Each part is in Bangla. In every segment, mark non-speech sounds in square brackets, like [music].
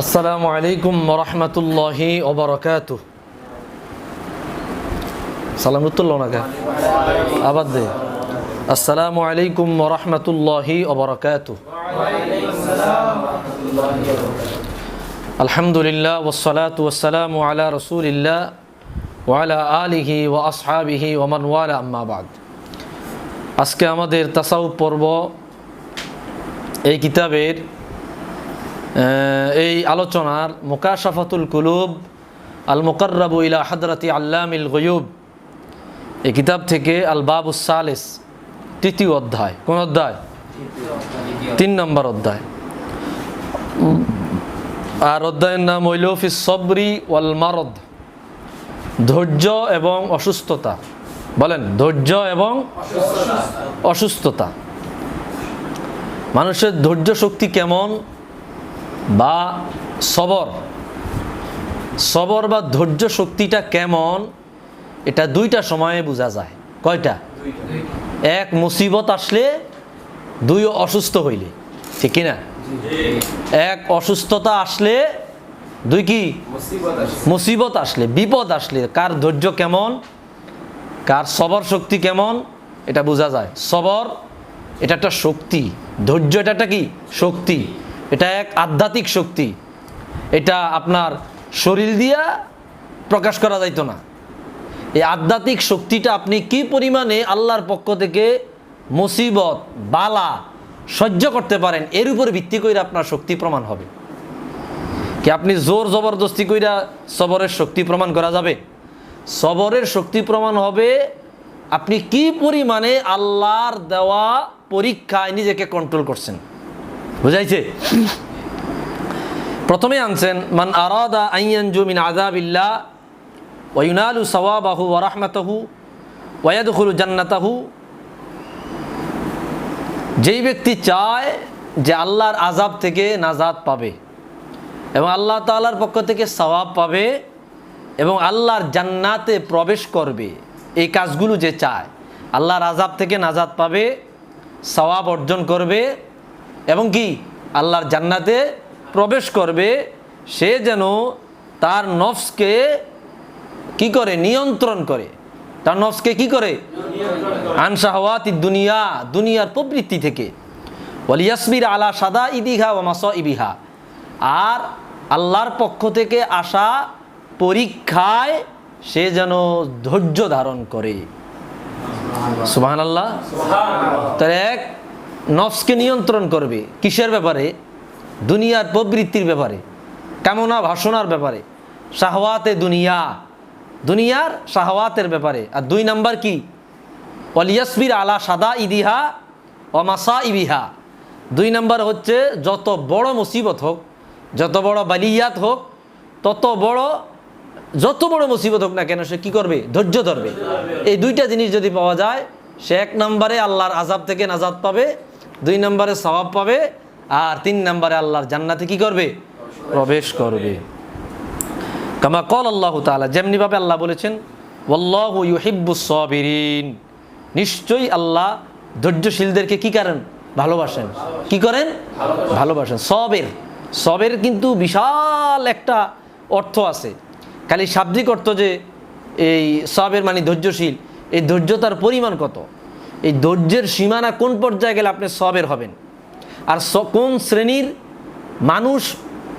আসসালামু আলাইকুম রহমতুল্লাহি ওবরকাত সালাম উত্তর ওনাকে আবার দে। আসসালামু আলাইকুম রহমতুল্লাহি ওবরকাত আলহামদুলিল্লাহ ওসলাত ওসালামু আলা রসুলিল্লাহ ওয়ালা আলিহি ও আসহাবিহি ওমান ওয়ালা আম্মাবাদ আজকে আমাদের তাসাউ পর্ব এই কিতাবের এই আলোচনার মোকাশাফাতুল কুলুব আল মোকাররাবু ইলা হাদরাতি আল্লামিল গয়ুব। এই কিতাব থেকে আল বাবুস সালেস, তৃতীয় অধ্যায়। কোন অধ্যায়? তিন নম্বর অধ্যায়। আর অধ্যায়ের নাম হইল ফিস সবরি ওয়াল মারদ। ধৈর্য এবং অসুস্থতা। বলেন, ধৈর্য এবং অসুস্থতা। মানুষের ধৈর্য শক্তি কেমন? বা সবর। সবর বা ধৈর্য শক্তিটা কেমন? এটা দুইটা সময়ে বোঝা যায়। কয়টা? এক, মুসিবত আসলে দুই, অসুস্থ হইলে। ঠিক না এক, অসুস্থতা আসলে দুই কি? মুসিবত আসলে, বিপদ আসলে। কার ধৈর্য কেমন? কার সবর শক্তি কেমন? এটা বোঝা যায়। সবর, এটা একটা শক্তি। ধৈর্য, এটা একটা কি? শক্তি। এটা এক আধ্যাত্মিক শক্তি। এটা আপনার শরীর দিয়া প্রকাশ করা যাইতো না। এই আধ্যাত্মিক শক্তিটা আপনি কি পরিমাণে আল্লাহর পক্ষ থেকে মুসিবত, বালা সহ্য করতে পারেন, এর উপর ভিত্তি করে আপনার শক্তি প্রমাণ হবে। কি আপনি জোর জবরদস্তি কইরা সবরের শক্তি প্রমাণ করা যাবে? সবরের শক্তি প্রমাণ হবে আপনি কি পরিমাণে আল্লাহর দেওয়া পরীক্ষায় নিজেকে কন্ট্রোল করছেন? বুঝাইছে? প্রথমে আনছেন, মান আরাদা আইয়ানজু মিন আযাবিল্লাহ ওয়ুনালু সওয়াবাহু ওয়া ওয়াদখুলু জান্নাতাহু। যেই ব্যক্তি চায় যে আল্লাহর আজাব থেকে নাজাত পাবে এবং আল্লাহ তাআলার পক্ষ থেকে সওয়াব পাবে এবং আল্লাহর জান্নাতে প্রবেশ করবে, এই কাজগুলো যে চায়, আল্লাহর আজাব থেকে নাজাত পাবে, সওয়াব অর্জন করবে এবং কি? আল্লাহর জান্নাতে প্রবেশ করবে সে যেন তার নফসকে কি করে? নিয়ন্ত্রণ করে। তার নফসকে কি করে? আনসাহওয়াতি দুনিয়া দুনিয়ার প্রবৃত্তি থেকে। ওয়ালিয়াসমির আলা সাদা ইদিহা ও মাস ইবিহা আর আল্লাহর পক্ষ থেকে আসা পরীক্ষায় সে যেন ধৈর্য ধারণ করে। সুবাহান আল্লাহ তার এক নফসকে নিয়ন্ত্রণ করবে কিসের ব্যাপারে? দুনিয়ার প্রবৃত্তির ব্যাপারে। কামনা, ভাষণার ব্যাপারে। শাহওয়াতে দুনিয়া। দুনিয়ার শাহওয়াতের ব্যাপারে। আর দুই নাম্বার কি? অলিয়াসবির আলা সাদা ইদিহা ও মাসা ইবিহা দুই নাম্বার হচ্ছে, যত বড় মুসিবত হোক, যত বড় বালিয়াত হোক, তত বড়, যত বড় মুসিবত হোক না কেন, সে কী করবে? ধৈর্য ধরবে। এই দুইটা জিনিস যদি পাওয়া যায়, সে এক নম্বরে আল্লাহর আজাব থেকে নাজাদ পাবে। দুই নম্বরে স্বভাব পাবে আর তিন নম্বরে আল্লাহর জান্নাতে কি করবে? প্রবেশ করবে। কামা কল আল্লাহ তাআলা, যেমনিভাবে আল্লাহ বলেছেন, ওয়াল্লাহু ইউহিব্বুস সাবিরিন নিশ্চয়ই আল্লাহ ধৈর্যশীলদেরকে কি করেন? ভালোবাসেন। কি করেন? ভালোবাসেন। সবের। সবের কিন্তু বিশাল একটা অর্থ আছে। খালি শাব্দিক অর্থ যে এই সবের মানে ধৈর্যশীল। এই ধৈর্যতার পরিমাণ কত? এই ধৈর্যের সীমানা কোন পর্যায়ে গেলে আপনি সবের হবেন? আর কোন শ্রেণির মানুষ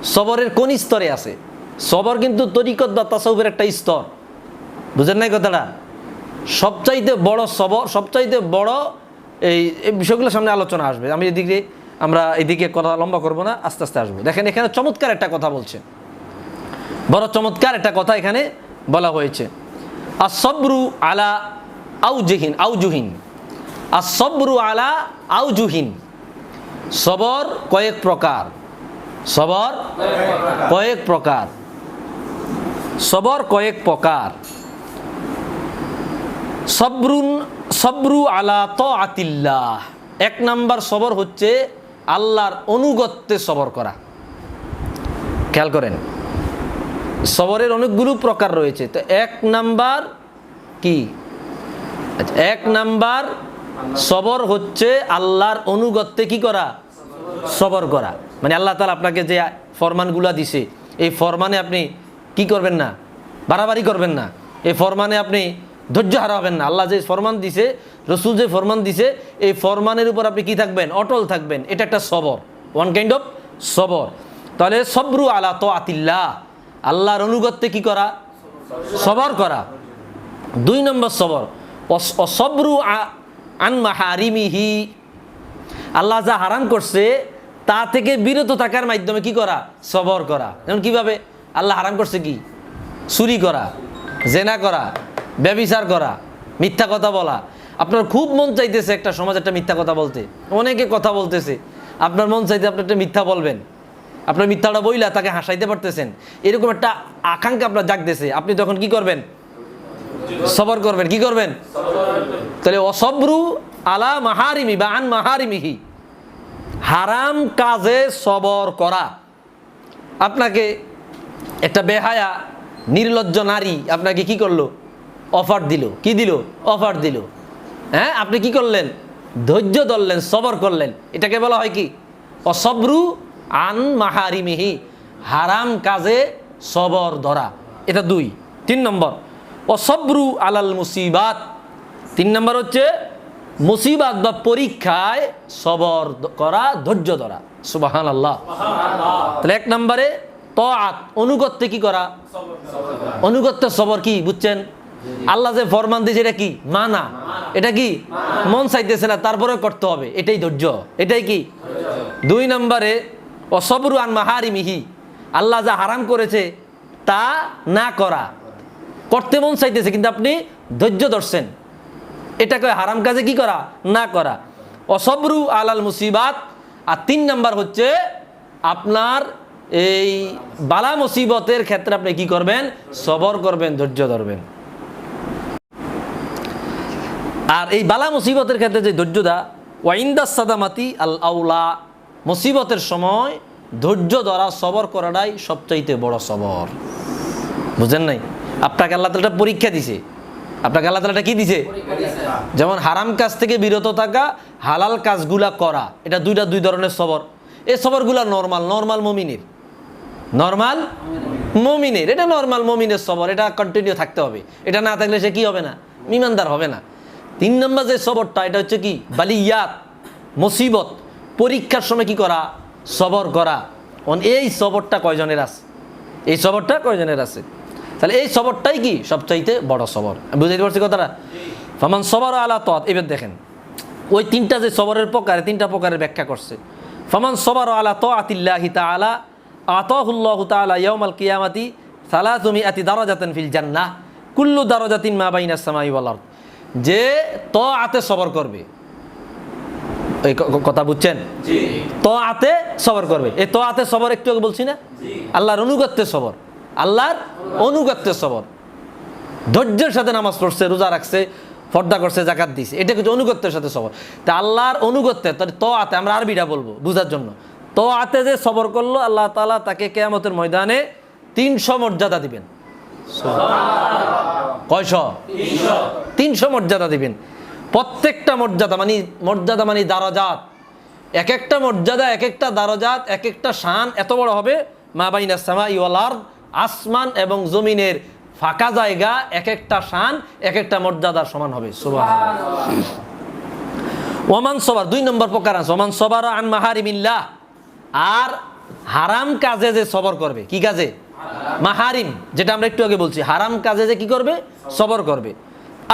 সবরের কোন স্তরে আছে? সবর কিন্তু তরিকত বা তাসাউফের একটা স্তর। বুঝেন নাই কথাটা? সবচাইতে বড় সবর, সবচাইতে বড় এই এই বিষয়গুলো সামনে আলোচনা আসবে। আমি এদিকে, আমরা এদিকে কথা লম্বা করব না, আস্তে আস্তে আসব। দেখেন এখানে চমৎকার একটা কথা বলছে। বড় চমৎকার একটা কথা এখানে বলা হয়েছে। আর সবরু আলা আউজহিন, আউজুহিন। আর সবরু আলা আউজুহিন। সবর কয়েক প্রকার। সবর কয়েক প্রকার। সবর কয়েক প্রকার। সবরুন সবরু আলা ত আতিল্লাহ এক নাম্বার সবর হচ্ছে আল্লাহর অনুগত্যে সবর করা। খেয়াল করেন সবরের অনেকগুলো প্রকার রয়েছে। তো এক নাম্বার কি? আচ্ছা, এক নাম্বার সবর হচ্ছে আল্লাহর অনুগত্যে কি করা? সবর করা। মানে আল্লাহ তালা আপনাকে যে ফরমানগুলা দিছে, এই ফরমানে আপনি কি করবেন না? বাড়াবাড়ি করবেন না। এই ফরমানে আপনি ধৈর্য হারাবেন না। আল্লাহ যে ফরমান দিছে, রসুল যে ফরমান দিছে, এই ফরমানের উপর আপনি কি থাকবেন? অটল থাকবেন। এটা একটা সবর। ওয়ান কাইন্ড অফ সবর। তাহলে সবরু আলা তো আতিল্লাহ আল্লাহর অনুগত্যে কি করা? সবর করা। দুই নম্বর সবর। অস- অসবরু আন মাহারিমিহি। আল্লাহ যা হারাম করছে, তা থেকে বিরত থাকার মাধ্যমে কি করা? সবর করা। যেমন কীভাবে? আল্লাহ হারাম করছে কি? চুরি করা, জেনা করা, ব্যবিচার করা, মিথ্যা কথা বলা। আপনার খুব মন চাইতেছে একটা সমাজ একটা মিথ্যা কথা বলতে। অনেকে কথা বলতেছে, আপনার মন চাইতে আপনি একটা মিথ্যা বলবেন। আপনার মিথ্যাটা বইলা তাকে হাসাইতে পারতেছেন। এরকম একটা আকাঙ্ক্ষা আপনার জাগতেছে। আপনি তখন কি করবেন? সবর করবেন, কি করবেন? তাহলে অসবরু আলা মাহারিমি বা আন মাহারিমিহি। হারাম কাজে সবর করা। আপনাকে একটা বেহায়া, নির্লজ্জ নারী আপনাকে কি করল? অফার দিল। কি দিল? অফার দিল। হ্যাঁ আপনি কি করলেন? ধৈর্য ধরলেন, সবর করলেন। এটাকে বলা হয় কি? অসবরু আন মাহারিমিহি। হারাম কাজে সবর ধরা। এটা দুই। তিন নম্বর। অসবরু আলাল মুসিবাত। তিন নম্বর হচ্ছে, মুসিবাত বা পরীক্ষায় সবর করা, ধৈর্য ধরা। সুবাহান আল্লাহ তাহলে এক নম্বরে তআত অনুগত্যে কি করা? অনুগত্য সবর কি, বুঝছেন? আল্লাহ যে ফরমান দিয়েছে, এটা কি? মানা। এটা কি? মন চাইতেছে না তারপরে করতে হবে। এটাই ধৈর্য। এটাই কি? দুই নম্বরে অসবরু আন মাহারি মিহি আল্লাহ যা হারাম করেছে, তা না করা। করতে মন চাইতেছে, কিন্তু আপনি ধৈর্য ধরছেন। এটাকে হারাম কাজে কি করা? না করা। অসবরু আলাল মুসিবাত, আর তিন নাম্বার হচ্ছে আপনার এই বালা মুসিবতের ক্ষেত্রে আপনি কি করবেন? সবর করবেন, ধৈর্য ধরবেন। আর এই বালা মুসিবতের ক্ষেত্রে যে ধৈর্যদা ওয়াইন্দা সাদামাতি আল আউলা, মুসিবতের সময় ধৈর্য ধরা, সবর করাটাই সবচাইতে বড় সবর। বুঝেন নাই? আপনাকে আল্লাহ তালা পরীক্ষা দিছে। আপনাকে আল্লাহ তালা একটা কি দিছে? যেমন হারাম কাজ থেকে বিরত থাকা, হালাল কাজগুলা করা, এটা দুইটা দুই ধরনের সবর। এই সবরগুলা নর্মাল নর্মাল মমিনের। নর্মাল মমিনের, এটা নর্মাল মমিনের সবর, এটা কন্টিনিউ থাকতে হবে। এটা না থাকলে সে কি হবে না? মিমানদার হবে না। তিন নম্বর যে সবরটা, এটা হচ্ছে কি? বালিয়াত, মুসিবত। পরীক্ষার সময় কি করা? সবর করা। এই সবরটা কয়জনের আছে? এই সবরটা কয়জনের আছে? তাহলে এই সবরটাই কি? সবচাইতে বড় সবর। আমি বুঝাইতে পারছি কথাটা? ফামান সবর আলা তৎ এবার দেখেন ওই তিনটা যে সবরের প্রকারে তিনটা প্রকারের ব্যাখ্যা করছে। ফমান সবার আলা তো আতিল্লাহি তাআলা আতাহুল্লাহু তাআলা ইয়াউমাল কিয়ামাতি সালাতুমি আতি দারাজাতান ফিল জান্নাহ কুল্লু দারাজাতিন মা বাইনা সামাই আরদ। যে তো আতে সবর করবে। এই কথা বুঝছেন? তো আতে সবর করবে। এই তো আতে সবর একটু আগে বলছি না? আল্লাহর অনুগত্যে সবর। আল্লাহর অনুগত্যে সবর। ধৈর্যের সাথে নামাজ পড়ছে রোজা রাখছে পর্দা করছে জাকাত দিছে। এটা কিন্তু অনুগত্যের সাথে সবর। তা আল্লাহর অনুগত্যে তো আতে আমরা আরবিটা বলব বুঝার জন্য। তো আতে যে সবর করল আল্লাহ তালা তাকে কেয়ামতের ময়দানে তিনশো মর্যাদা দিবেন। কয়শ? তিনশো। মর্যাদা দিবেন। প্রত্যেকটা মর্যাদা মানে মর্যাদা মানে দারজাত। এক একটা মর্যাদা এক একটা দারজাত এক একটা শান এত বড় হবে মা বাইনা সামা ইওয়ালার আসমান এবং জমিনের ফাঁকা জায়গা এক একটা শান এক একটা মর্যাদার সমান হবে। সুবাহ ওমান সবার, দুই নম্বর প্রকার আছে। ওমান সবার আন মাহারিমিল্লাহ। আর হারাম কাজে যে সবর করবে, কি কাজে? মাহারিম, যেটা আমরা একটু আগে বলছি। হারাম কাজে যে কি করবে? সবর করবে।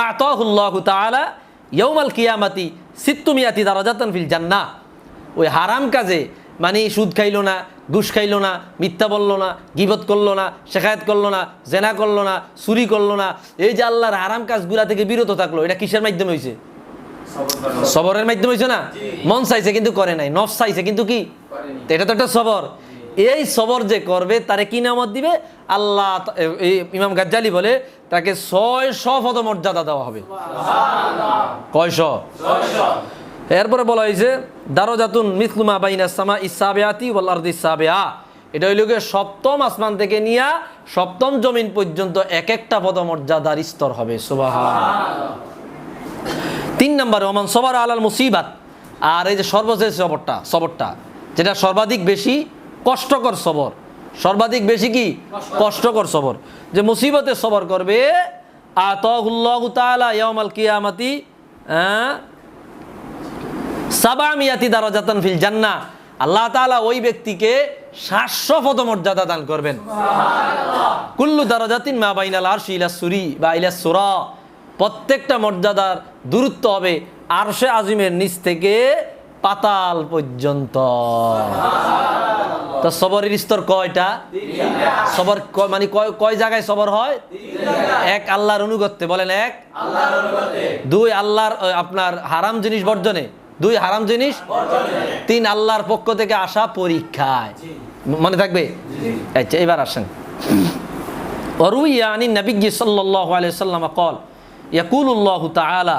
আতাহুল্লাহু তাআলা ইয়াউমাল কিয়ামাতি সিত্তুমিয়াতি দারাজাতান ফিল জান্নাহ। ওই হারাম কাজে মানে সুদ খাইলো না ঘুষ খাইলো না মিথ্যা বলল না গিবত করল না শেখায়ত করল না জেনা করল না চুরি করল না এই যে আল্লাহর হারাম কাজগুলা থেকে বিরত থাকল এটা কিসের মাধ্যমে হয়েছে সবরের মাধ্যমে হয়েছে না? মন চাইছে কিন্তু করে নাই নফ চাইছে কিন্তু কি? এটা তো একটা সবর। এই সবর যে করবে তারে কি নামত দিবে? আল্লাহ ইমাম গাজ্জালি বলে তাকে ছয় শ পদ মর্যাদা দেওয়া হবে। কয়শ? এরপরে বলা হয়েছে, দারজাতুন মিসলুমা বাইনা সামা ইসাবেয়াতি ওয়াল আরদি সাবেয়া। এটা হইল সপ্তম আসমান থেকে নিয়া সপ্তম জমিন পর্যন্ত এক একটা পদমর্যাদার স্তর হবে। সুবাহ তিন নম্বরে, ওমান সবার আলাল মুসিবাত। আর এই যে সর্বশেষ সবরটা সবরটা, যেটা সর্বাধিক বেশি কষ্টকর সবর। সর্বাধিক বেশি কি? কষ্টকর সবর। যে মুসিবতে সবর করবে, আতহুল্লাহ তাআলা ইয়াউমাল কিয়ামাতি হ্যাঁ সাবামিয়াতি দারাজাতান ফিল জান্নাহ। আল্লাহ তাআলা ওই ব্যক্তিকে সাতশো পদ মর্যাদা দান করবেন। কুল্লু দারাজাতিন মা বাইনাল আরশি ইলা সুরি বা ইলা সুরা। প্রত্যেকটা মর্যাদার দূরত্ব হবে আরশে আজিমের নিচ থেকে পাতাল পর্যন্ত। তো সবরের স্তর কয়টা? সবর মানে কয় কয় জায়গায় সবর হয়? এক আল্লাহর অনুগত্যে বলেন এক। দুই আল্লাহর আপনার হারাম জিনিস বর্জনে। দুই হারাম জিনিস, তিন আল্লাহর পক্ষ থেকে আসা পরীক্ষায়। মনে থাকবে? আচ্ছা এবার আসেন। অরুইয়ানি নবিজ্ঞ সাল্লাহ আলাইসাল্লাম কল ইয়াকুল্লাহ তালা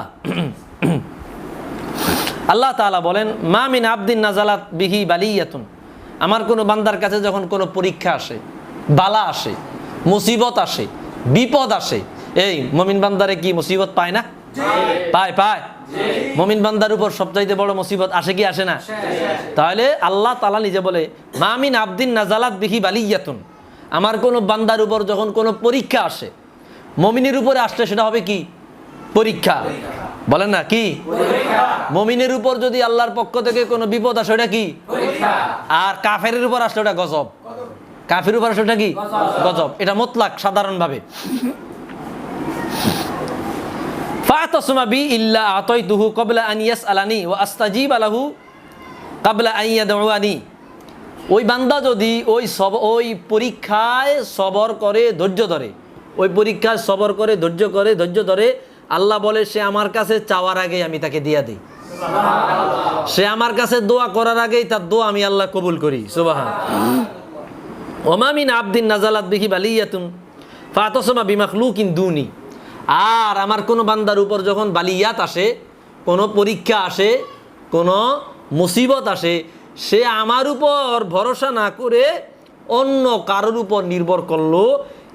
আল্লাহ তালা বলেন, মা মিন আবদিন নাজালাত বিহি বালিয়াতুন। আমার কোনো বান্দার কাছে যখন কোনো পরীক্ষা আসে, বালা আসে, মুসিবত আসে, বিপদ আসে, এই মমিন বান্দারে কি মুসিবত পায় না? পায় পায়। মমিন বান্দার উপর সবচাইতে বড় মুসিবত আসে কি আসে না? তাহলে আল্লাহ তাআলা নিজে বলে মামিন আবদিন নাজালাত বিহি বালিয়াতুন। আমার কোনো বান্দার উপর যখন কোনো পরীক্ষা আসে, মমিনের উপরে আসলে সেটা হবে কি? পরীক্ষা। বলেন না, কি? মমিনের উপর যদি আল্লাহর পক্ষ থেকে কোনো বিপদ আসে, ওটা কি? আর কাফের উপর আসলে ওটা গজব। কাফের উপর আসলে ওটা কি? গজব। এটা মতলাক সাধারণভাবে। ফাতাসমা বি ইল্লা আতাইতুহু ক্বাবলা আন ইয়াসআলানি ওয়া আস্তাজিবা লাহু ক্বাবলা আন ইয়াদউআনি। ওই বান্দা যদি ওই সব ওই পরীক্ষায় সবর করে, ধৈর্য ধরে, ওই পরীক্ষায় সবর করে, ধৈর্য করে, ধৈর্য ধরে আল্লাহ বলে, সে আমার কাছে চাওয়ার আগে আমি তাকে দিয়া দিই। সে আমার কাছে দোয়া করার আগেই তার দোয়া আমি আল্লাহ কবুল করি। সুবাহা ওমামিন আবদিন নাজালাত বিহি বালিয়াতুন। ফাতসমা বিমাখলুকিন দুনি। আর আমার কোনো বান্দার উপর যখন বালিয়াত আসে, কোনো পরীক্ষা আসে, কোনো মুসিবত আসে, সে আমার উপর ভরসা না করে অন্য কারোর উপর নির্ভর করল,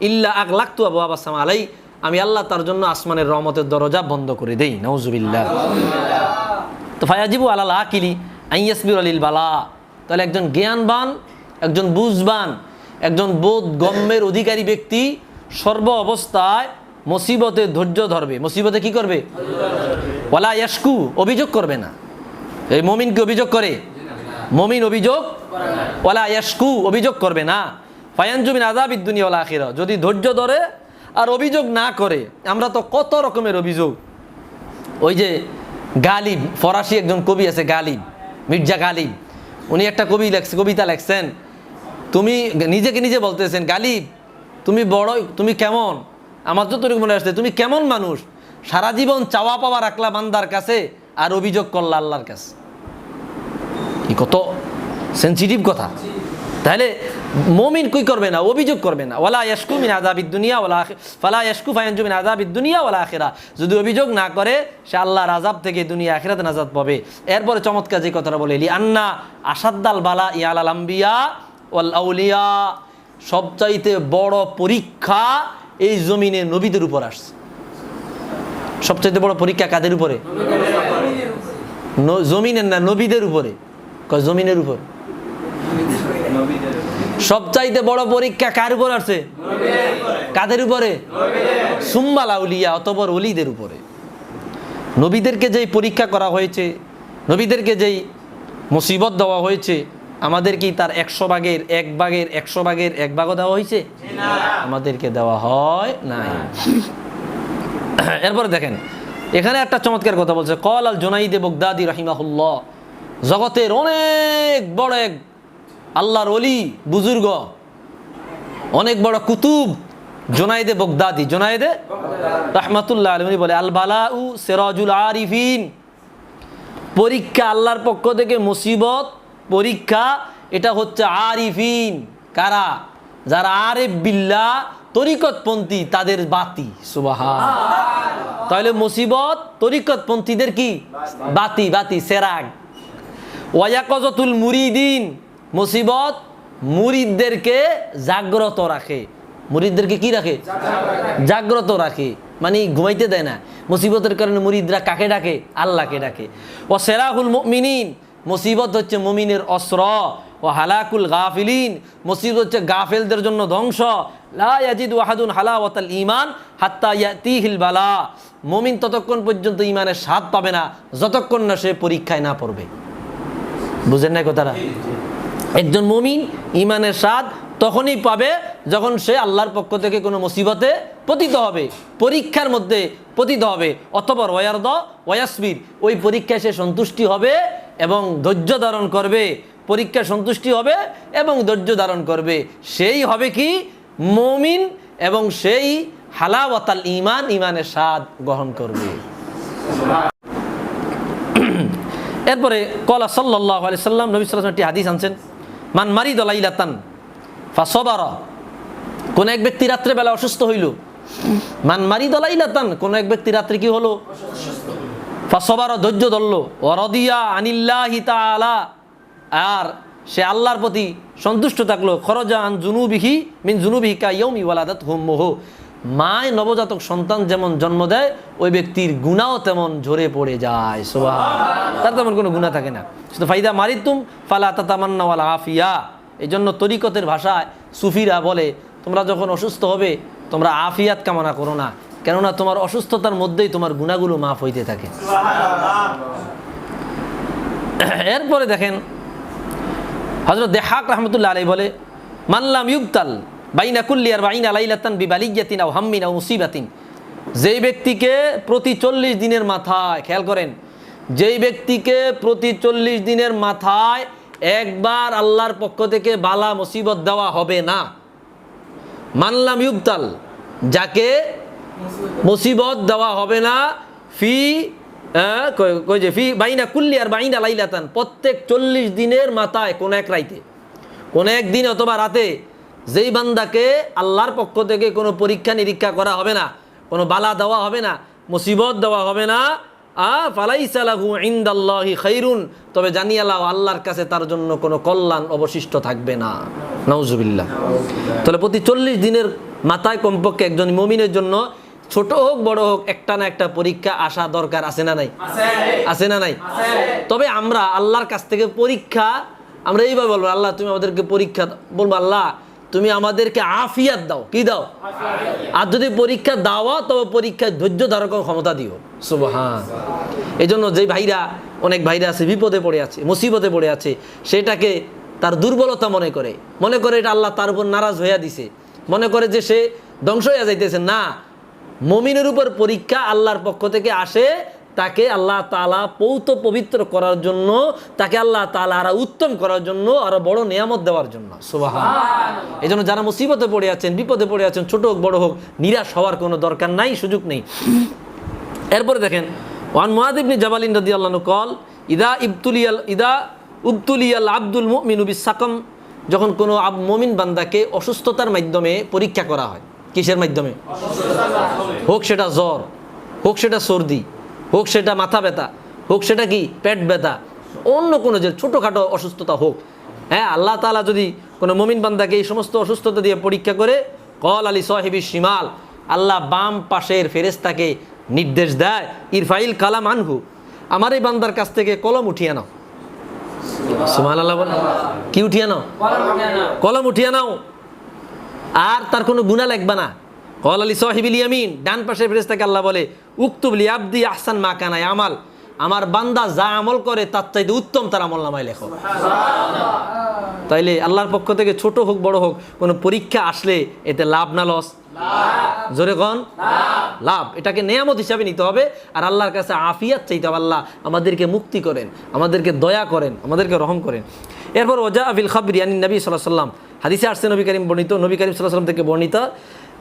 ইল্লা আক লাগতো আবু আবাসাম আলাই আমি আল্লাহ তার জন্য আসমানের রহমতের দরজা বন্ধ করে দেই নওজুবিল্লাহ তো ফায়াজিবু আলাল আকিলি আইয়াসবির আলিল বালা। তাহলে একজন জ্ঞানবান, একজন বুঝবান, একজন বোধ গম্যের অধিকারী ব্যক্তি সর্ব অবস্থায় মুসিবতে ধৈর্য ধরবে। মুসিবতে কি করবে? ওয়ালা ইয়াসকু অভিযোগ করবে না। এই মমিন কি অভিযোগ করে। মমিন অভিযোগ ওয়ালা ইয়াসকু অভিযোগ করবে না। ফায়ানজুমিন আজাবিদ দুনিয়া ওলা আখিরা যদি ধৈর্য ধরে আর অভিযোগ না করে, আমরা তো কত রকমের অভিযোগ। ওই যে গালিব, ফরাসি একজন কবি আছে, গালিব, মির্জা গালিব। উনি একটা কবি লেখছে, কবিতা লেখছেন। তুমি নিজেকে নিজে বলতেছেন, গালিব, তুমি বড় তুমি কেমন? আমার তোর মনে আসছে, তুমি কেমন মানুষ? সারা জীবন চাওয়া পাওয়া রাখলা বান্দার কাছে আর অভিযোগ করলা আল্লাহর কাছে। কি কত সেন্সিটিভ কথা। তাহলে মমিন কই করবে না? অভিযোগ করবে না। ওলা ইয়াসকু মিন আযাবিদ দুনিয়া ওলা ফালা ইয়াসকু ফায়ানজু মিন আযাবিদ দুনিয়া ওলা আখিরা। যদি অভিযোগ না করে, সে আল্লাহর আযাব থেকে দুনিয়া আখিরাতে নাজাত পাবে। এরপরে চমৎকার যে কথাটা বলে লি আন্না আসাদ্দাল বালা ইয়ালাল আম্বিয়া ওয়াল আউলিয়া। সবচাইতে বড় পরীক্ষা এই জমিনে নবীদের উপর আসছে। সবচাইতে বড় পরীক্ষা কাদের উপরে? জমিনের না, নবীদের উপরে। জমিনের উপর? সবচাইতে বড় পরীক্ষা কার উপর আসছে? কাদের উপরে? সুম্মাল আউলিয়া অতবর অলিদের উপরে। নবীদেরকে যেই পরীক্ষা করা হয়েছে, নবীদেরকে যেই মুসিবত দেওয়া হয়েছে আমাদের কি তার একশো ভাগের এক ভাগের একশো ভাগের এক ভাগও দেওয়া হয়েছে? আমাদেরকে দেওয়া হয় নাই। এরপরে দেখেন, এখানে একটা চমৎকার কথা বলছে, কল আল জোনাইদে বগদাদি রাহিমাহুল্লাহ জগতের অনেক বড় এক আল্লাহর অলি বুজুর্গ, অনেক বড় কুতুব জোনাইদে বগদাদি। জোনাইদে রহমাতুল্লাহ আলম বলে আল বালাউ সেরাজুল আরিফিন পরীক্ষা আল্লাহর পক্ষ থেকে মুসিবত পরীক্ষা, এটা হচ্ছে আরিফিন। কারা? যারা আরেফ বিল্লা তরিকতপন্থী, তাদের বাতি। সুবাহা তাহলে মুসিবত তরিকতপন্থীদের কি? বাতি বাতি, সেরাগ। ওয়াকজতুল মুরিদিন, মুসিবত মুরিদদেরকে জাগ্রত রাখে। মুরিদদেরকে কি রাখে? জাগ্রত রাখে। মানে ঘুমাইতে দেয় না। মুসিবতের কারণে মুরিদরা কাকে ডাকে? আল্লাহকে ডাকে। ও সেরাহুল মিনিন মুসিবত হচ্ছে মুমিনের অস্ত্র ও হালাকুল গাফিলিন। মুসিবত হচ্ছে গাফেলদের জন্য ধ্বংস। লা ইয়াজিদ ওয়াহাদুন হালাওয়াতাল ইমান হাত্তা ইয়াতিহিল বালা। মুমিন ততক্ষণ পর্যন্ত ইমানের স্বাদ পাবে না যতক্ষণ না সে পরীক্ষায় না পড়বে। বুঝেন না কথাটা? একজন মুমিন ইমানের স্বাদ তখনই পাবে যখন সে আল্লাহর পক্ষ থেকে কোনো মুসিবতে পতিত হবে পরীক্ষার মধ্যে পতিত হবে। অথবা ওয়ার্দ ওয়াসমির ওই পরীক্ষায় সে সন্তুষ্টি হবে এবং ধৈর্য ধারণ করবে, পরীক্ষায় সন্তুষ্টি হবে এবং ধৈর্য ধারণ করবে। সেই হবে কি? মমিন এবং সেই হালাওয়াতাল ইমান ইমানের স্বাদ গ্রহণ করবে। [clears throat] এরপরে কলা সাল্লাহ আলি সাল্লাম, নবী সাল্লাম একটি হাদিস আনছেন, মান মারি দলাইলাতান ফাসবার কোন এক ব্যক্তি রাত্রেবেলা অসুস্থ হইল। মান মারি দলাইলাতান কোন এক ব্যক্তি রাত্রে কি হলো? ফাসবার ধৈর্য ধরল। ওরদিয়া আনিল্লাহি তাআলা। আর সে আল্লাহর প্রতি সন্তুষ্ট থাকল। খরজা আন জুনুবিহি মিন জুনুবিহি কা ইয়ৌমি ওয়ালাদাত হুম্মুহ। মায় নবজাতক সন্তান যেমন জন্ম দেয়, ওই ব্যক্তির গুণাও তেমন ঝরে পড়ে যায়। সোভা তার তেমন কোনো গুণা থাকে না। শুধু ফাইদা মারিতুম ফালা তাতামান্না ওয়াল আফিয়া। এই জন্য তরিকতের ভাষায় সুফিরা বলে, তোমরা যখন অসুস্থ হবে, তোমরা আফিয়াত কামনা করো না। কেননা তোমার অসুস্থতার মধ্যেই তোমার গুণাগুলো মাফ হইতে থাকে। এরপরে দেখেন হজরত দেহাক রহমতুল্লাহ আলাই বলে মানলাম ইউবতাল বাইনা কুল্লি আর বাইনা লাইলাতান বিবালিয়াতিন আও হাম্মিন আও মুসিবাতিন। যেই ব্যক্তিকে প্রতি চল্লিশ দিনের মাথায়, খেয়াল করেন, যেই ব্যক্তিকে প্রতি চল্লিশ দিনের মাথায় একবার আল্লাহর পক্ষ থেকে বালা মুসিবত দেওয়া হবে না। মানলাম ইউবতাল যাকে মুসিবত দেওয়া হবে না। ফি কই- যে, ফি, বাইনা কুল্লি আর বাইনা লাইলাতান। প্রত্যেক চল্লিশ দিনের মাথায় কোন এক রাইতে। কোন এক দিন অথবা রাতে যেই বান্দাকে আল্লাহর পক্ষ থেকে কোনো পরীক্ষা নিরীক্ষা করা হবে না, কোনো বালা দেওয়া হবে না, মুসিবত দেওয়া হবে না, আ ফালাইসালাহু ইন্দাল্লাহি খৈরুন তবে জানিয়ালাও আল্লাহর কাছে তার জন্য কোনো কল্যাণ অবশিষ্ট থাকবে না। নাউজুবিল্লাহ। তাহলে প্রতি চল্লিশ দিনের মাথায় কমপক্ষে একজন মমিনের জন্য ছোট হোক বড় হোক একটা না একটা পরীক্ষা আসা দরকার আছে না নাই? আছে। না নাই? তবে আমরা আল্লাহর কাছ থেকে পরীক্ষা আমরা এইভাবে বলব আল্লাহ তুমি আমাদেরকে পরীক্ষা বলব আল্লাহ তুমি আমাদেরকে আফিয়াত দাও। কি দাও? আর যদি পরীক্ষা দাওয়া তবে পরীক্ষায় ধৈর্য ধারক ক্ষমতা দিও। সুবহান। এই জন্য যে ভাইরা অনেক ভাইরা আছে বিপদে পড়ে আছে মুসিবতে পড়ে আছে সেটাকে তার দুর্বলতা মনে করে। মনে করে এটা আল্লাহ তার উপর নারাজ হইয়া দিছে। মনে করে যে সে ধ্বংস হইয়া যাইতেছে। না মমিনের উপর পরীক্ষা আল্লাহর পক্ষ থেকে আসে, তাকে আল্লাহ তালা পৌত পবিত্র করার জন্য, তাকে আল্লাহ তালা আরও উত্তম করার জন্য, আরও বড় নিয়ামত দেওয়ার জন্য। সুবাহ এই জন্য যারা মুসিবতে পড়ে আছেন, বিপদে পড়ে আছেন, ছোট হোক, বড় হোক, নিরাশ হওয়ার কোনো দরকার নাই, সুযোগ নেই। এরপরে দেখেন, ওয়ান মুয়াদিবনি জাবালিন রদি আল্লাহ কল, ইদা ইবতুলিয়াল, ইদা উবতুলিয়াল আব্দুল মুমিনু সাকম, যখন কোনো মুমিন বান্দাকে অসুস্থতার মাধ্যমে পরীক্ষা করা হয়। কিসের মাধ্যমে? হোক সেটা জ্বর, হোক সেটা সর্দি, হোক সেটা মাথা ব্যথা, হোক সেটা কি, পেট ব্যথা, অন্য কোনো যে ছোটোখাটো অসুস্থতা হোক। হ্যাঁ আল্লাহ তালা যদি কোনো মমিন বান্দাকে এই সমস্ত অসুস্থতা দিয়ে পরীক্ষা করে কল আলী সাহেবি শিমাল, আল্লাহ বাম পাশের ফেরেস্তাকে নির্দেশ দেয়, ইরফাইল কালাম আনহু, আমার এই বান্দার কাছ থেকে কলম উঠিয়ে নাও। সুমান আল্লাহ কি উঠিয়ে নাও? কলম উঠিয়ে নাও। আর তার কোনো গুণা লাগবে না। কল আলী সাহিবিল ইয়ামিন ডান পাশে ফেরেস্তাকে আল্লাহ বলে উক্তুবলি আব্দি আহসান মা কানায় আমাল। আমার বান্দা যা আমল করে তার চাইতে উত্তম তার আমল নামায় লেখো। তাইলে আল্লাহর পক্ষ থেকে ছোট হোক বড় হোক কোনো পরীক্ষা আসলে এতে লাভ না লস? জোরে কন? লাভ। এটাকে নেয়ামত হিসাবে নিতে হবে আর আল্লাহর কাছে আফিয়াত চাইতে হবে। আল্লাহ আমাদেরকে মুক্তি করেন আমাদেরকে দয়া করেন আমাদেরকে রহম করেন। এরপর ওজা আবিল খাবরি আনি নবী সাল্লাহ সাল্লাম হাদিসে আসছে নবী করিম বর্ণিত, নবী করিম সাল্লাম থেকে বর্ণিত,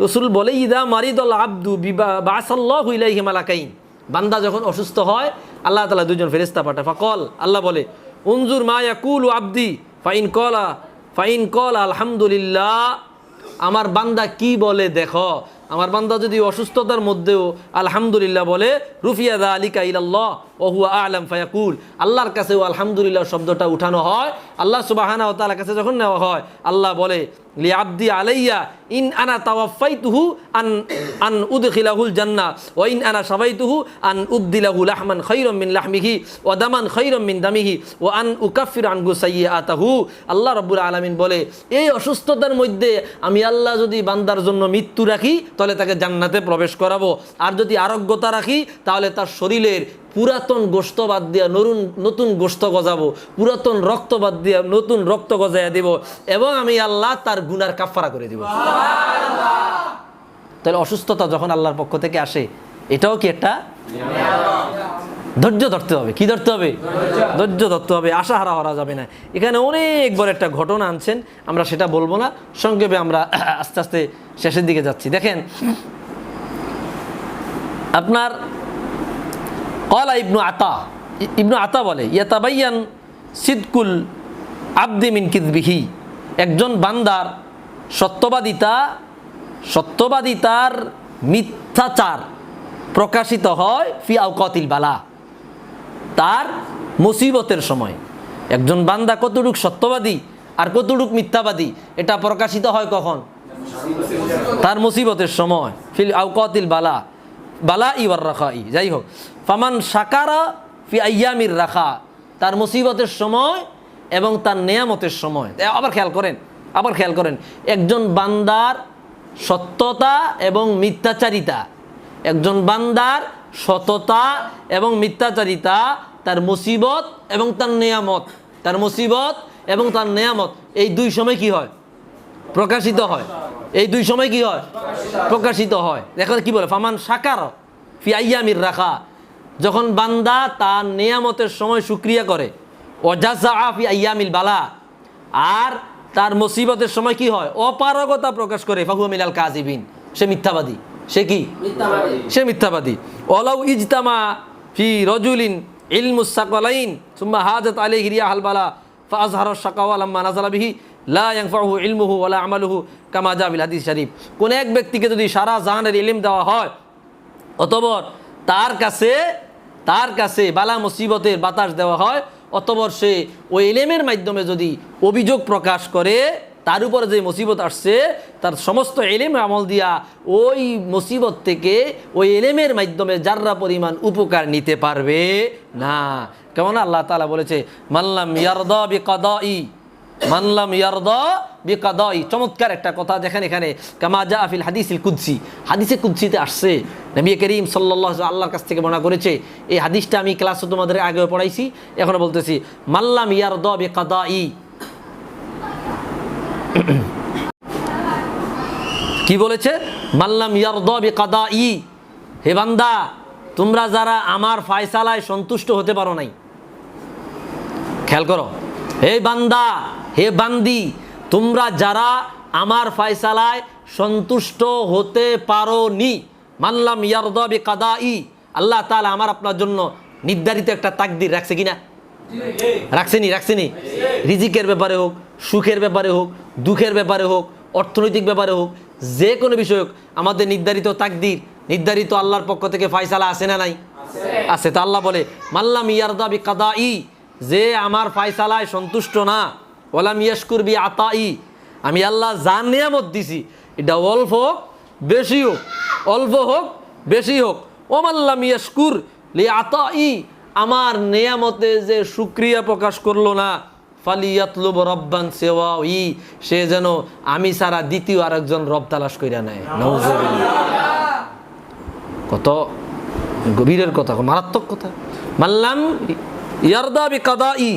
রসুল বলে, ইদা মারিদল আব্দু বিবা বাসাল্লাহ ইলাইহি মালাকাইন। বান্দা যখন অসুস্থ হয়, আল্লাহ তালা দুজন ফেরেস্তা পাঠায়। ফাকল, আল্লাহ বলে, উনজুর মা ইয়াকুল আব্দি, ফাইন কলা, ফাইন কল আলহামদুলিল্লাহ। আমার বান্দা কি বলে দেখো? আমার বান্দা যদি অসুস্থতার মধ্যেও আলহামদুলিল্লাহ বলে, রুফিয়া দা আলিকা ইলাল্লাহ। ওহুয়া আলম ফায়াকুল। আল্লাহর কাছে ও আলহামদুলিল্লাহ শব্দটা উঠানো হয়। আল্লাহ সুবাহানা ও তালার কাছে যখন নেওয়া হয়, আল্লাহ বলে, লি আব্দি আলাইয়া, ইন আনা তাওয়াফাইতুহু আন আন উদখিলাহুল জান্না ও ইন আনা সাবাইতুহু আন উবদিলাহু লাহমান খাইরাম মিন লাহমিহি ও দামান খাইরাম মিন দামিহি ও আন উকাফির আনহু সাইয়্যাতাহু। আল্লাহ রাব্বুল আলামিন বলে, এই অসুস্থতার মধ্যে আমি আল্লাহ যদি বান্দার জন্য মৃত্যু রাখি, তাহলে তাকে জান্নাতে প্রবেশ করাবো। আর যদি আরোগ্যতা রাখি, তাহলে তার শরীরের পুরাতন গোস্ত বাদ দিয়া নতুন নতুন গোস্ত গজাবো পুরাতন রক্ত বাদ দিয়া নতুন রক্ত গজাইয়া দিব এবং আমি আল্লাহ তার গুনার কাফারা করে দিব। তাহলে অসুস্থতা যখন আল্লাহর পক্ষ থেকে আসে এটাও কি একটা? ধৈর্য ধরতে হবে। কি ধরতে হবে? ধৈর্য ধরতে হবে। আশা হারা হারা যাবে না। এখানে অনেক বড় একটা ঘটনা আনছেন আমরা সেটা বলব না। সংক্ষেপে আমরা আস্তে আস্তে শেষের দিকে যাচ্ছি। দেখেন আপনার কলা ইবনু আতা। ইবনু আতা বলে, ইয়াতাবাইয়ান সিদকুল আব্দি মিন কিদবিহি। একজন বান্দার সত্যবাদিতা, সত্যবাদিতার মিথ্যাচার প্রকাশিত হয় ফি আউকাতিল বালা, তার মুসিবতের সময়। একজন বান্দা কতটুক সত্যবাদী আর কতটুক মিথ্যাবাদী, এটা প্রকাশিত হয় কখন? তার মুসিবতের সময়, ফিল আউকাতিল বালা। বালা ইওয়ার রাখা ই যাই হোক। ফামান সাকারা ফি আয়ামির রাখা, তার মুসিবতের সময় এবং তার নেয়ামতের সময়। আবার খেয়াল করেন, আবার খেয়াল করেন। একজন বান্দার সত্যতা এবং মিথ্যাচারিতা, একজন বান্দার সততা এবং মিথ্যাচারিতা, তার মুসিবত এবং তার নেয়ামত, তার মুসিবত এবং তার নেয়ামত, এই দুই সময় কি হয়? প্রকাশিত হয়। এই দুই সময় কি হয়? প্রকাশিত হয়। দেখো কি বলে ফামান সাকার ফি আইয়ামির রাখা। যখন বান্দা তার নেয়ামতের সময় সুক্রিয়া করে অজাজা ফি আইয়ামিল বালা। আর তার মুসিবতের সময় কি হয়? অপারগতা প্রকাশ করে ফাহুয়া মিলাল কাজিবিন সে মিথ্যাবাদী। সে কি? সে মিথ্যাবাদী। ওলাউ ইজতামা ফি রজুলিন ইলমুসাকলাইন সুম্মা হাজত আলী হিরিয়া হালবালা ফাজহার শাকাওয়া লাম্মা নাজালা বিহি লা ইয়ানফাহু ইলমুহু ওয়ালা আমালুহু, কামা জা বিল হাদিস শরীফ। কোন এক ব্যক্তিকে যদি সারা জাহানের ইলম দেওয়া হয় অতবর তার কাছে তার কাছে বালা মুসিবতের বাতাস দেওয়া হয় অতবর সে ওই এলেমের মাধ্যমে যদি অভিযোগ প্রকাশ করে, তার উপরে যে মুসিবত আসছে, তার সমস্ত এলেম আমল দিয়া ওই মুসিবত থেকে ওই এলেমের মাধ্যমে যার্রা পরিমাণ উপকার নিতে পারবে না। কেমন আল্লাহ তালা বলেছে মাল্লাম ইয়ারদা বি কাদাই মানলাম ইয়ারদা বিকাদাই। চমৎকার একটা কথা দেখেন এখানে। কামাজা আফিল হাদিসিল কুদ্সি। হাদিসে কুদ্সিতে আসছে। নবী করিম সাল্লাহ আল্লাহর কাছ থেকে বর্ণনা করেছে, এই হাদিসটা আমি ক্লাসে তোমাদের আগে পড়াইছি, এখনও বলতেছি মাল্লাম ইয়ারদা বিকাদাই। কি বলেছে? মাল্লাম ইয়ারদা বিকাদাই। হে বান্দা, তোমরা যারা আমার ফায়সালায় সন্তুষ্ট হতে পারো নাই, খেয়াল করো। হে বান্দা হে বান্দি, তোমরা যারা আমার ফয়সালায় সন্তুষ্ট হতে পারো নি মানলাম ইয়ারদবি কাদা ই আল্লাহ তাআলা আমার আপনার জন্য নির্ধারিত একটা তাকদির রাখছে কিনা? রাখছেনি রাখছেনি রিজিকের ব্যাপারে হোক, সুখের ব্যাপারে হোক, দুঃখের ব্যাপারে হোক, অর্থনৈতিক ব্যাপারে হোক, যে কোনো বিষয় হোক, আমাদের নির্ধারিত তাকদির, নির্ধারিত আল্লাহর পক্ষ থেকে ফয়সালা আছে না নাই? আছে। তা আল্লাহ বলে মাল্লাম ইয়ারদাবি কাদা ই যে আমার ফায়সালায় সন্তুষ্ট না ওলাম ইয়াসকুর বি আতা ই আমি আল্লাহ যা নিয়ামত দিছি, এটা অল্প হোক বেশি হোক, অল্প হোক, বেশি হোক। ওমাল্লাম ইয়াসকুর লি আতা ই আমার নেয়ামতে যে সুক্রিয়া প্রকাশ করল না ফালিয়াতলুব রব্বান সেওয়া ই সে যেন আমি সারা দ্বিতীয় আরেকজন রব তালাশ কইরা নেয়। কত গভীরের কথা, মারাত্মক কথা। মাল্লাম ইয়ারদা বি কাদা ই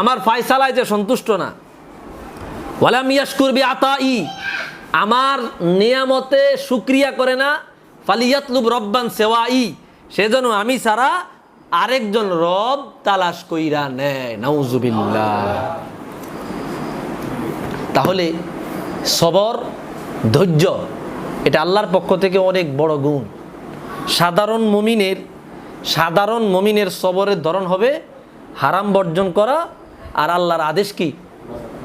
আমার ফায়সালায় যে সন্তুষ্ট না। ওয়ালাম ইয়াসকুর বি আতা ই আমার নিয়ামতে সুক্রিয়া করে না, ফালিয়াতলুব রব্বান সেওয়া ই সেজন্য আমি সারা আরেকজন রব তালাশ কইরা নেয়, নাউজুবিল্লাহ। তাহলে সবর, ধৈর্য, এটা আল্লাহর পক্ষ থেকে অনেক বড় গুণ। সাধারণ মমিনের সাধারণ মমিনের সবরের ধরন হবে হারাম বর্জন করা আর আল্লাহর আদেশ কি?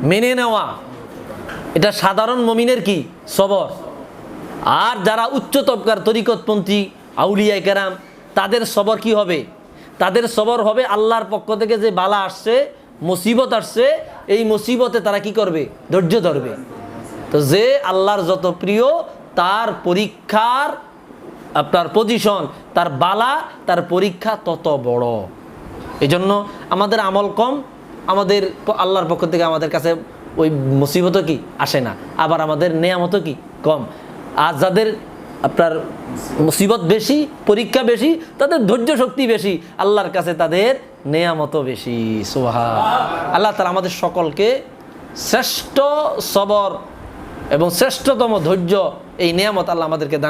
মেনে নেওয়া। এটা সাধারণ মমিনের কি? সবর। আর যারা উচ্চ তবকার তরিকতপন্থী, আউলিয়ায় কেরাম, তাদের সবর কি হবে? তাদের সবর হবে আল্লাহর পক্ষ থেকে যে বালা আসছে, মুসিবত আসছে, এই মুসিবতে তারা কি করবে? ধৈর্য ধরবে। তো যে আল্লাহর যত প্রিয়, তার পরীক্ষার, আপনার পজিশন তার বালা, তার পরীক্ষা তত বড়। এজন্য আমাদের আমল কম আমাদের আল্লাহর পক্ষ থেকে আমাদের কাছে ওই মুসিবত কি? আসে না। আবার আমাদের নেয়ামত কি? কম। আর যাদের আপনার মুসিবত বেশি, পরীক্ষা বেশি, তাদের ধৈর্য শক্তি বেশি, আল্লাহর কাছে তাদের নেয়ামত বেশি। সোহা আল্লাহ তালা আমাদের সকলকে শ্রেষ্ঠ সবর এবং শ্রেষ্ঠতম ধৈর্য এই নিয়ামত আল্লাহ আমাদেরকে দান